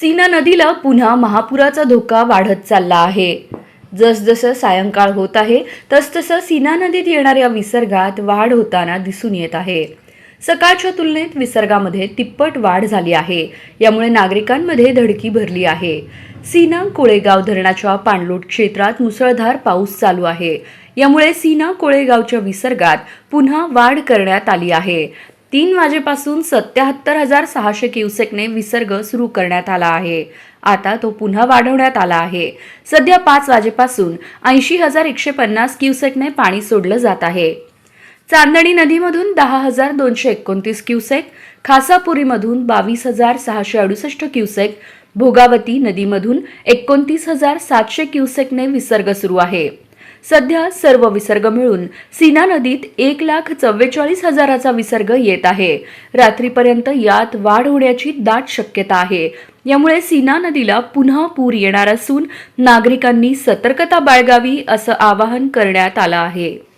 सीना नदीला पुन्हा महापुराचा धोका वाढत चालला आहे. जसजसं सायंकाळ होत आहे तसतसं सीना नदीत येणाऱ्या विसर्गात वाढ होताना दिसून येत आहे. सकाळच्या तुलनेत विसर्गामध्ये तिप्पट वाढ झाली आहे. यामुळे नागरिकांमध्ये धडकी भरली आहे. सीना कोळेगाव धरणाच्या पाणलोट क्षेत्रात मुसळधार पाऊस चालू आहे. यामुळे सीना कोळेगावच्या विसर्गात पुन्हा वाढ करण्यात आली आहे. तीन वाजेपासून सत्याहत्तर हजार सहाशे क्युसेकने विसर्ग सुरू करण्यात आला आहे. आता तो पुन्हा वाढवण्यात आला आहे. सध्या पाच वाजेपासून ऐंशी हजार एकशे पन्नास क्युसेकने पाणी सोडलं जात आहे. चांदणी नदीमधून दहा हजार दोनशे एकोणतीस क्युसेक खासापुरीमधून बावीस हजार सहाशे अडुसष्ट क्युसेक भोगावती नदीमधून एकोणतीस हजार सातशे क्युसेकने विसर्ग सुरू आहे. सध्या सर्व विसर्ग मिळून सीना नदीत एक लाख चव्वेचाळीस हजाराचा विसर्ग येत आहे. रात्रीपर्यंत यात वाढ होण्याची दाट शक्यता आहे. यामुळे सीना नदीला पुन्हा पूर येणार असून नागरिकांनी सतर्कता बाळगावी असं आवाहन करण्यात आलं आहे.